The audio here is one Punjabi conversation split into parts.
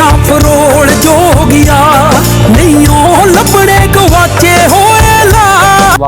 ਨਾ ਫਰੋਲ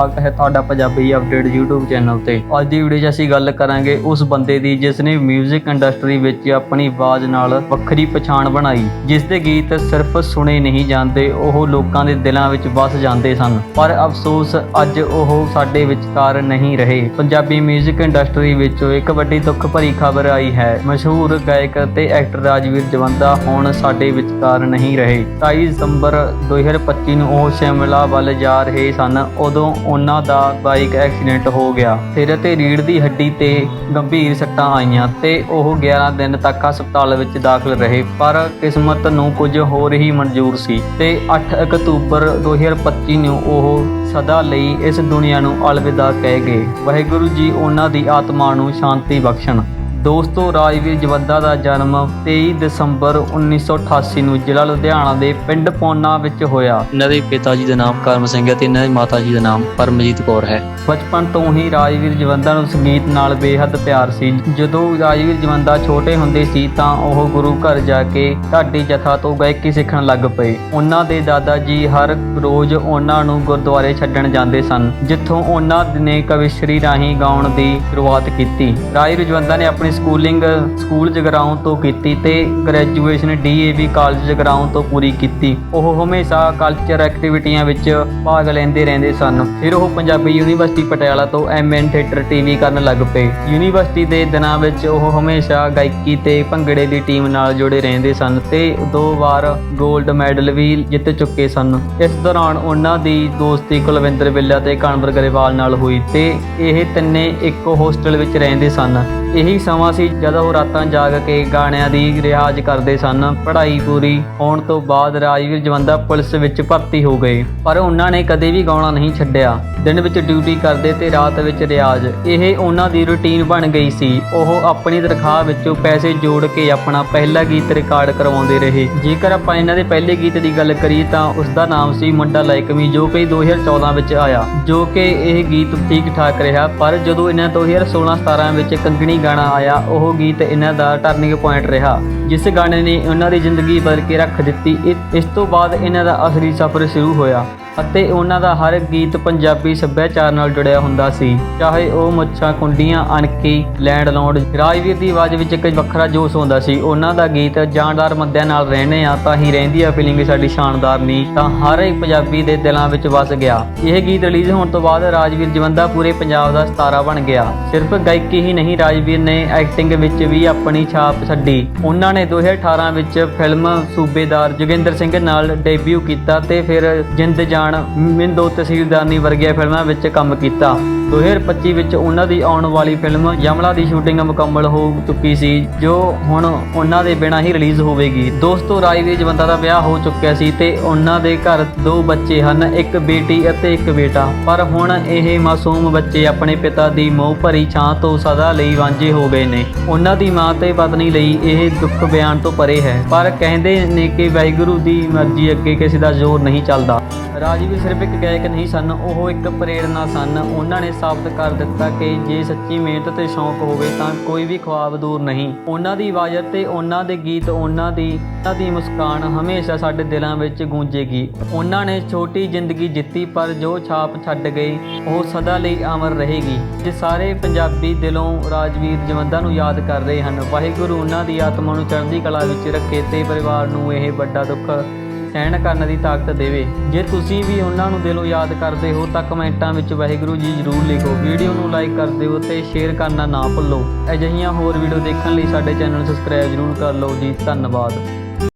ਸਵਾਗਤ ਹੈ ਤੁਹਾਡਾ ਪੰਜਾਬੀ ਅਪਡੇਟ YouTube ਚੈਨਲ ਤੇ ਅੱਜ ਦੀ ਵੀਡੀਓ 'ਚ ਅਸੀਂ ਗੱਲ ਕਰਾਂਗੇ ਉਸ ਬੰਦੇ ਦੀ ਜਿਸ ਨੇ 뮤직 ਇੰਡਸਟਰੀ ਵਿੱਚ ਆਪਣੀ ਆਵਾਜ਼ ਨਾਲ ਵੱਖਰੀ ਪਛਾਣ ਬਣਾਈ ਜਿਸ ਦੇ ਗੀਤ ਸਿਰਫ ਸੁਣੇ ਨਹੀਂ ਜਾਂਦੇ ਉਹ ਲੋਕਾਂ ਦੇ ਦਿਲਾਂ ਵਿੱਚ ਵਸ ਜਾਂਦੇ ਸਨ ਪਰ ਅਫਸੋਸ ਅੱਜ ਉਹ ਸਾਡੇ ਵਿਚਕਾਰ ਨਹੀਂ ਰਹੇ ਪੰਜਾਬੀ 뮤직 ਇੰਡਸਟਰੀ ਵਿੱਚੋਂ ਇੱਕ ਵੱਡੀ ਦੁੱਖ ਭਰੀ ਖਬਰ ਆਈ ਹੈ ਮਸ਼ਹੂਰ ਗਾਇਕ ਅਤੇ ਐਕਟਰ ਰਾਜਵੀਰ ਜਵੰਦਾ ਹੁਣ ਸਾਡੇ ਵਿਚਕਾਰ ਨਹੀਂ ਰਹੇ 23 ਦਸੰਬਰ 2025 ਨੂੰ ਉਹ ਸ਼ਿਮਲਾ ਵੱਲ ਜਾ ਰਹੇ ਸਨ ਉਦੋਂ ਉਹਨਾਂ ਦਾ ਬਾਈਕ ਐਕਸੀਡੈਂਟ ਹੋ ਗਿਆ। ਸਿਰ ਤੇ ਰੀੜ ਦੀ ਹੱਡੀ ਤੇ ਗੰਭੀਰ ਸੱਟਾਂ ਆਈਆਂ ਤੇ ਉਹ 11 ਦਿਨ ਤੱਕ ਹਸਪਤਾਲ ਵਿੱਚ ਦਾਖਲ ਰਹੇ, ਪਰ ਕਿਸਮਤ ਨੂੰ ਕੁਝ ਹੋਰ ਹੀ ਮਨਜ਼ੂਰ ਸੀ ਤੇ 8 ਅਕਤੂਬਰ 2025 ਨੂੰ ਉਹ ਸਦਾ ਲਈ ਇਸ ਦੁਨੀਆ ਨੂੰ ਅਲਵਿਦਾ ਕਹਿ ਗਏ। ਵਾਹਿਗੁਰੂ ਜੀ, ਉਹਨਾਂ ਦੀ ਆਤਮਾ ਨੂੰ ਸ਼ਾਂਤੀ ਬਖਸ਼ਣ। ਦੋਸਤੋ ਰਾਜਵੀਰ ਜਵੰਦਾ ਦਾ ਜਨਮ 23 ਦਸੰਬਰ 1988 ਨੂੰ ਜ਼ਿਲ੍ਹਾ ਲੁਧਿਆਣਾ ਦੇ ਪਿੰਡ ਪੌਨਾ ਵਿੱਚ ਹੋਇਆ। ਇਹਨਾਂ ਦੇ ਪਿਤਾ ਜੀ ਦਾ ਨਾਮ ਕਰਮ ਸਿੰਘ ਹੈ ਤੇ ਇਹਨਾਂ ਦੀ ਮਾਤਾ ਜੀ ਦਾ ਨਾਮ ਪਰਮਜੀਤ ਕੌਰ ਹੈ। ਬਚਪਨ ਤੋਂ ਹੀ ਰਾਜਵੀਰ ਜਵੰਦਾ ਨੂੰ ਸੰਗੀਤ ਨਾਲ ਬੇਹੱਦ ਪਿਆਰ ਸੀ। ਜਦੋਂ ਰਾਜਵੀਰ ਜਵੰਦਾ ਛੋਟੇ ਹੁੰਦੇ ਸੀ ਤਾਂ ਉਹ ਗੁਰੂ ਘਰ ਜਾ ਕੇ ਢਾਡੀ ਜਥਾ ਤੋਂ ਗਾਇਕੀ ਸਿੱਖਣ ਲੱਗ ਪਏ। ਉਹਨਾਂ ਦੇ ਦਾਦਾ ਜੀ ਹਰ ਰੋਜ਼ ਉਹਨਾਂ ਨੂੰ ਗੁਰਦੁਆਰੇ ਛੱਡਣ ਜਾਂਦੇ ਸਨ ਜਿੱਥੋਂ ਉਹਨਾਂ ਨੇ ਕਵਿਸ਼ਰੀ ਰਾਹੀਂ ਗਾਉਣ ਦੀ ਸ਼ੁਰੂਆਤ ਕੀਤੀ। ਰਾਜਵੀਰ ਜਵੰਦਾ ਨੇ ਆਪਣੀ ਸਕੂਲਿੰਗ ਸਕੂਲ ਜਗਰਾਉਂ ਤੋਂ ਕੀਤੀ ਤੇ ਗ੍ਰੈਜੂਏਸ਼ਨ ਡੀਏਵੀ ਕਾਲਜ ਜਗਰਾਉਂ ਤੋਂ ਪੂਰੀ ਕੀਤੀ। ਉਹ ਹਮੇਸ਼ਾ ਕਲਚਰ ਐਕਟੀਵਿਟੀਆਂ ਵਿੱਚ ਭਾਗ ਲੈਂਦੇ ਰਹਿੰਦੇ ਸਨ। ਫਿਰ ਉਹ ਪੰਜਾਬੀ ਯੂਨੀਵਰਸਿਟੀ ਪਟਿਆਲਾ ਤੋਂ ਐਮਐਨ ਥੀਏਟਰ ਟੀਵੀ ਕਰਨ ਲੱਗ ਪਏ। ਯੂਨੀਵਰਸਿਟੀ ਦੇ ਦਿਨਾਂ ਵਿੱਚ ਉਹ ਹਮੇਸ਼ਾ ਗਾਇਕੀ ਤੇ ਭੰਗੜੇ ਦੀ ਟੀਮ ਨਾਲ ਜੁੜੇ ਰਹਿੰਦੇ ਸਨ ਤੇ ਦੋ ਵਾਰ 골ਡ ਮੈਡਲ ਵੀ ਜਿੱਤ ਚੁੱਕੇ ਸਨ। ਇਸ ਦੌਰਾਨ ਉਹਨਾਂ ਦੀ ਦੋਸਤੀ ਕੁਲਵਿੰਦਰ ਬਿੱਲਾ ਤੇ ਕਾਨਵਰ ਗਰੇਵਾਲ ਨਾਲ ਹੋਈ ਤੇ ਇਹ ਤਿੰਨੇ ਇੱਕ ਹੋਸਟਲ ਵਿੱਚ ਰਹਿੰਦੇ ਸਨ। ਇਹੀ ਸਮਾਂ ਸੀ ਜਦੋਂ ਉਹ ਰਾਤਾਂ ਜਾਗ ਕੇ ਗਾਣਿਆਂ ਦੀ ਰਿਆਜ਼ ਕਰਦੇ ਸਨ। ਪੜ੍ਹਾਈ ਪੂਰੀ ਹੋਣ ਤੋਂ ਬਾਅਦ ਰਾਜਵੀਰ ਜਵੰਦਾ ਪੁਲਿਸ ਵਿੱਚ ਭਰਤੀ ਹੋ ਗਏ। ਪਰ ਉਹਨਾਂ ਨੇ ਕਦੇ ਵੀ ਗਾਉਣਾ ਨਹੀਂ ਛੱਡਿਆ। ਦਿਨ ਵਿੱਚ ਡਿਊਟੀ ਕਰਦੇ ਤੇ ਰਾਤ ਵਿੱਚ ਰਿਆਜ਼। ਇਹ ਉਹਨਾਂ ਦੀ ਰੁਟੀਨ ਬਣ ਗਈ ਸੀ। ਉਹ ਆਪਣੀ ਤਨਖਾਹ ਵਿੱਚੋਂ ਪੈਸੇ ਜੋੜ ਕੇ ਆਪਣਾ ਪਹਿਲਾ ਗੀਤ ਰਿਕਾਰਡ ਕਰਵਾਉਂਦੇ ਰਹੇ। ਜੇਕਰ ਆਪਾਂ ਇਹਨਾਂ ਦੇ ਪਹਿਲੇ ਗੀਤ ਦੀ ਗੱਲ ਕਰੀਏ ਤਾਂ ਉਸ ਦਾ ਨਾਮ ਸੀ ਮੁੰਡਾ ਲਾਇਕ ਜੋ ਕਿ 2014 ਵਿੱਚ ਆਇਆ, ਜੋ ਕਿ ਇਹ ਗੀਤ ਠੀਕ ਠਾਕ ਰਿਹਾ। ਪਰ ਜਦੋਂ ਇਹਨਾਂ 2016-17 ਵਿੱਚ ਕੰਗਣੀ ਗਾਣਾ ਆਇਆ, ਉਹ ਗੀਤ ਇਹਨਾਂ ਦਾ ਟਰਨਿੰਗ ਪੁਆਇੰਟ ਰਿਹਾ। ਜਿਸ ਗਾਣੇ ਨੇ ਉਹਨਾਂ ਦੀ ਜ਼ਿੰਦਗੀ ਬਦਲ ਕੇ ਰੱਖ ਦਿੱਤੀ ਇਸ ਤੋਂ ਬਾਅਦ ਇਹਨਾਂ ਦਾ ਅਸਲੀ ਸਫ਼ਰ ਸ਼ੁਰੂ ਹੋਇਆ। ਅਤੇ ਉਹਨਾਂ ਦਾ ਹਰ ਗੀਤ ਪੰਜਾਬੀ ਸੱਭਿਆਚਾਰ ਨਾਲ ਜੁੜਿਆ ਹੁੰਦਾ ਸੀ। ਚਾਹੇ ਉਹ ਮੁੱਛਾਂ, ਕੁੰਡੀਆਂ ਅਣਕੀ ਲੈਂਡ ਲੌਂਡ ਰਾਜਵੀਰ ਦੀ ਆਵਾਜ਼ ਵਿੱਚ ਇੱਕ ਵੱਖਰਾ ਜੋਸ਼ ਹੁੰਦਾ ਸੀ। ਉਹਨਾਂ ਦਾ ਗੀਤ ਜਾਨਦਾਰ ਬੰਦਿਆਂ ਨਾਲ ਰਹਿਣੇ ਆ, ਤਾਂ ਹੀ ਰਹਿੰਦੀ ਆ ਫੀਲਿੰਗ ਸਾਡੀ ਸ਼ਾਨਦਾਰ ਨਹੀਂ ਤਾਂ ਹਰ ਇੱਕ ਪੰਜਾਬੀ ਦੇ ਦਿਲਾਂ ਵਿੱਚ ਵਸ ਗਿਆ। ਇਹ ਗੀਤ ਰਿਲੀਜ਼ ਹੋਣ ਤੋਂ ਬਾਅਦ ਰਾਜਵੀਰ ਜਵੰਦਾ ਪੂਰੇ ਪੰਜਾਬ ਦਾ ਸਤਾਰਾ ਬਣ ਗਿਆ। ਸਿਰਫ ਗਾਇਕੀ ਹੀ ਨਹੀਂ, ਰਾਜਵੀਰ ਨੇ ਐਕਟਿੰਗ ਵਿੱਚ ਵੀ ਆਪਣੀ ਛਾਪ ਛੱਡੀ। ਉਹਨਾਂ ਨੇ 2018 ਵਿੱਚ ਫਿਲਮ ਸੂਬੇਦਾਰ ਜੋਗਿੰਦਰ ਸਿੰਘ ਨਾਲ ਡੈਬਿਊ ਕੀਤਾ ਤੇ ਫਿਰ ਜਿੰਦ ਜਾਨ ਮਿੰਦੋ ਤਹਿਸੀਲਦਾਰਨੀ ਵਰਗੀਆਂ ਫਿਲਮਾਂ ਵਿੱਚ ਕੰਮ ਕੀਤਾ। 2025 ਵਿੱਚ ਉਹਨਾਂ ਦੀ ਆਉਣ ਵਾਲੀ ਫਿਲਮ ਯਮਲਾ ਦੀ ਸ਼ੂਟਿੰਗ ਮੁਕੰਮਲ ਹੋ ਚੁੱਕੀ ਸੀ, ਜੋ ਹੁਣ ਉਹਨਾਂ ਦੇ ਬਿਨਾਂ ਹੀ ਰਿਲੀਜ਼ ਹੋਵੇਗੀ। ਦੋਸਤੋ ਰਾਜਵੀਰ ਜਵੰਦਾ ਦਾ ਵਿਆਹ ਹੋ ਚੁੱਕਿਆ ਸੀ ਤੇ ਉਹਨਾਂ ਦੇ ਘਰ ਦੋ ਬੱਚੇ ਹਨ, ਇੱਕ ਬੇਟੀ ਅਤੇ ਇੱਕ ਬੇਟਾ। ਪਰ ਹੁਣ ਇਹ ਮਾਸੂਮ ਬੱਚੇ ਆਪਣੇ ਪਿਤਾ ਦੀ ਮੋਹ ਭਰੀ ਛਾਂ ਤੋਂ ਸਦਾ ਲਈ ਵਾਂਝੇ ਹੋ ਗਏ ਨੇ। ਉਹਨਾਂ ਦੀ ਮਾਂ ਤੇ ਪਤਨੀ ਲਈ ਇਹ ਦੁੱਖ ਬਿਆਨ ਤੋਂ ਪਰੇ ਹੈ, ਪਰ ਕਹਿੰਦੇ ਨੇ ਕਿ ਵਾਹਿਗੁਰੂ ਦੀ ਮਰਜ਼ੀ ਅੱਗੇ ਕਿਸੇ ਦਾ ਜ਼ੋਰ ਨਹੀਂ ਚੱਲਦਾ। ਰਾਜਵੀਰ ਸਿਰਫ ਇੱਕ ਗਾਇਕ ਨਹੀਂ ਸਨ, ਉਹ ਇੱਕ ਪ੍ਰੇਰਣਾ ਸਨ। ਉਹਨਾਂ ਨੇ ਸਾਬਤ ਕਰ ਦਿੱਤਾ ਕਿ ਜੇ ਸੱਚੀ ਮਿਹਨਤ ਤੇ ਸ਼ੌਂਕ ਹੋਵੇ ਤਾਂ ਕੋਈ ਵੀ ਖੁਆਬ ਦੂਰ ਨਹੀਂ। ਉਹਨਾਂ ਦੀ ਆਵਾਜ਼ ਤੇ ਉਹਨਾਂ ਦੇ ਗੀਤ, ਉਹਨਾਂ ਦੀ ਉਹਨਾਂ ਦੀ ਮੁਸਕਾਨ ਹਮੇਸ਼ਾ ਸਾਡੇ ਦਿਲਾਂ ਵਿੱਚ ਗੂੰਜੇਗੀ। ਉਹਨਾਂ ਨੇ ਛੋਟੀ ਜ਼ਿੰਦਗੀ ਜਿੱਤੀ, ਪਰ ਜੋ ਛਾਪ ਛੱਡ ਗਈ, ਉਹ ਸਦਾ ਲਈ ਅਮਰ ਰਹੇਗੀ। ਜੇ ਸਾਰੇ ਪੰਜਾਬੀ ਦਿਲੋਂ ਰਾਜਵੀਰ ਜਵੰਦਾ ਨੂੰ ਯਾਦ ਕਰ ਰਹੇ ਹਨ। ਵਾਹਿਗੁਰੂ ਉਹਨਾਂ ਦੀ ਆਤਮਾ ਨੂੰ ਚੜ੍ਹਦੀ ਕਲਾ ਵਿੱਚ ਰੱਖੇ ਤੇ ਪਰਿਵਾਰ ਨੂੰ ਇਹ ਵੱਡਾ ਦੁੱਖ ਸਹਿਣ ਕਰਨ ਦੀ ਤਾਕਤ ਦੇਵੇ। ਜੇ ਤੁਸੀਂ ਵੀ ਉਹਨਾਂ ਨੂੰ ਦਿਲੋਂ ਯਾਦ ਕਰਦੇ ਹੋ, ਤਾਂ ਕਮੈਂਟਾਂ ਵਿੱਚ ਵਾਹਿਗੁਰੂ ਜੀ ਜ਼ਰੂਰ ਲਿਖੋ। ਵੀਡੀਓ ਨੂੰ ਲਾਈਕ ਕਰ ਦਿਓ ਤੇ ਸ਼ੇਅਰ ਕਰਨਾ ਨਾ ਭੁੱਲੋ। ਅਜਿਹੀਆਂ ਹੋਰ ਵੀਡੀਓ ਦੇਖਣ ਲਈ ਸਾਡੇ ਚੈਨਲ ਨੂੰ ਸਬਸਕ੍ਰਾਈਬ ਜ਼ਰੂਰ ਕਰ ਲਓ ਜੀ। ਧੰਨਵਾਦ।